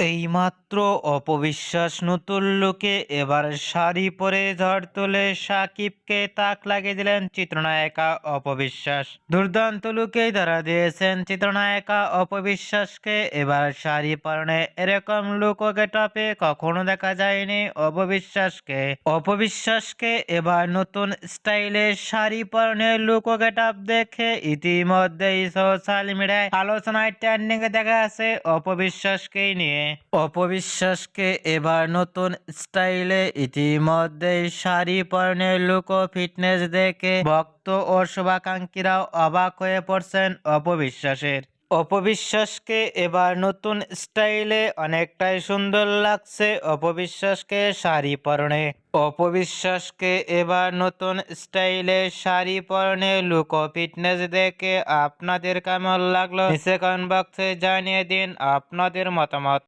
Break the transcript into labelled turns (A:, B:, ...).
A: এইমাত্র অপবিশ্বাস নতুন লোকে এবার শাড়ি পরে ঝড় তুলে সাকিবকে তাক লাগিয়ে দিলেন চিত্রনায়িকা অপবিশ্বাস। দুর্দান্ত লুকেই ধরা দিয়েছেন চিত্রনায়িকা অপবিশ্বাসকে। এবার শাড়ি পরনে এরকম লুক ও গেটাপে কখনো দেখা যায়নি অপবিশ্বাসকে। অপবিশ্বাসকে এবার নতুন স্টাইলে শাড়ি পরনে লুক ও গেটাপ দেখে ইতিমধ্যেই সোশ্যাল মিডিয়ায় আলোচনায় ট্রেন্ডিং দেখা আছে অপবিশ্বাসকেই নিয়ে। অপবিশ্বাসকে এবার নতুন স্টাইলে ইতিমধ্যেই শাড়ি পরনে লুক ও ফিটনেস দেখে ভক্ত ও শুভাকাঙ্ক্ষীরাও অবাক হয়ে পড়ছেন অপবিশ্বাসের। অপবিশ্বাসকে এবার নতুন স্টাইলে অনেকটাই সুন্দর লাগছে অপবিশ্বাসকে শাড়ি পরনে। অপবিশ্বাসকে এবার নতুন স্টাইলে শাড়ি পরনে লুক ফিটনেস দেখে আপনাদের কেমন লাগল? নিচে কমেন্ট বক্সে জানিয়ে দিন আপনাদের মতামত।